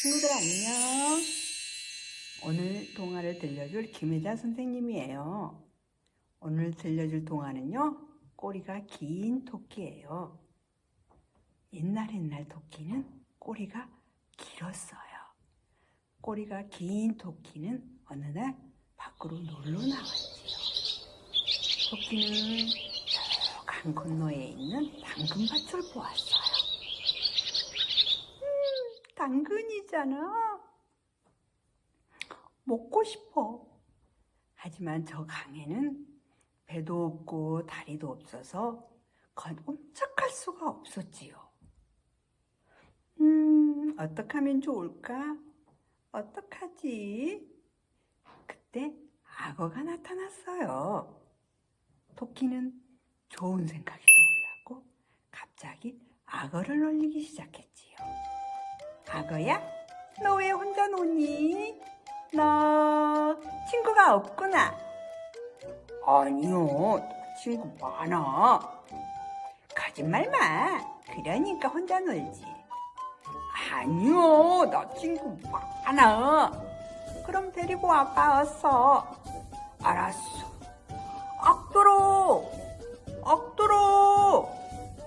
친구들 안녕. 오늘 동화를 들려줄 김혜자 선생님이에요. 오늘 들려줄 동화는요, 꼬리가 긴 토끼예요. 옛날 옛날 토끼는 꼬리가 길었어요. 꼬리가 긴 토끼는 어느 날 밖으로 놀러 나왔지요. 토끼는 저 강 건너에 있는 당근밭을 보았어요. 음, 당근이잖아. 먹고 싶어. 하지만 저 강에는 배도 없고 다리도 없어서 꼼짝할 수가 없었지요. 음, 어떻게 하면 좋을까? 어떡하지? 그때 악어가 나타났어요. 토끼는 좋은 생각이 떠올랐고 갑자기 악어를 놀리기 시작했지요. 악어야, 너 왜 혼자 노니? 너 친구가 없구나. 아니요, 친구 많아. 거짓말 마. 그러니까 혼자 놀지. 아니요, 나 친구 많아. 그럼 데리고 와봐, 어서. 알았어. 악도로! 악도로!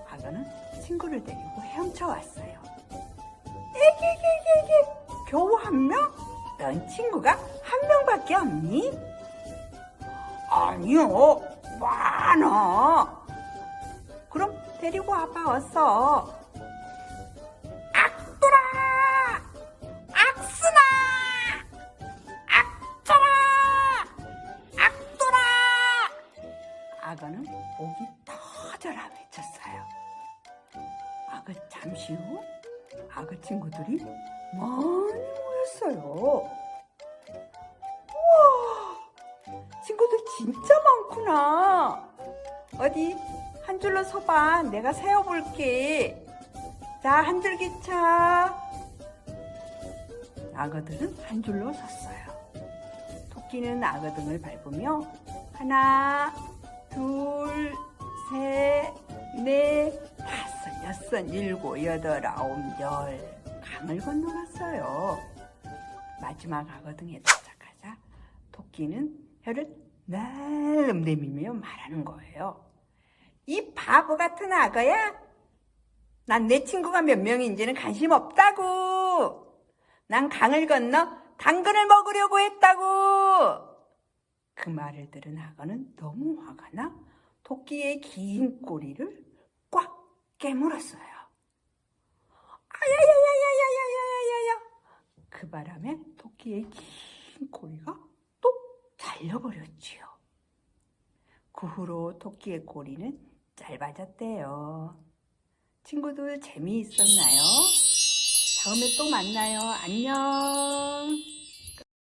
악어는 친구를 데리고 헤엄쳐 왔어요. 에게게게게, 겨우 한 명? 넌 친구가 한 명밖에 없니? 아니요, 많아. 그럼 데리고 와봐, 어서. 악돌아! 악순아! 악돌아! 악돌아! 악어는 목이 터져라 외쳤어요. 악어 잠시 후 악어 친구들이 많이 모였어요. 우와! 친구들 진짜 많구나. 어디 한 줄로 서봐. 내가 세어볼게. 자, 한 줄 기차. 악어들은 한 줄로 섰어요. 토끼는 악어 등을 밟으며 하나, 여섯, 일곱, 여덟, 아홉, 열 강을 건너갔어요. 마지막 악어 등에 도착하자 토끼는 혀를 날름 내밀며 말하는 거예요. 이 바보 같은 악어야? 난 내 친구가 몇 명인지는 관심 없다고. 난 강을 건너 당근을 먹으려고 했다고. 그 말을 들은 악어는 너무 화가 나 토끼의 긴 꼬리를 꽉 깨물었어요. 아야야야야야야야야야야. 그 바람에 토끼의 긴 꼬리가 또 잘려버렸지요. 그 후로 토끼의 꼬리는 짧아졌대요. 친구들 재미있었나요? 다음에 또 만나요. 안녕.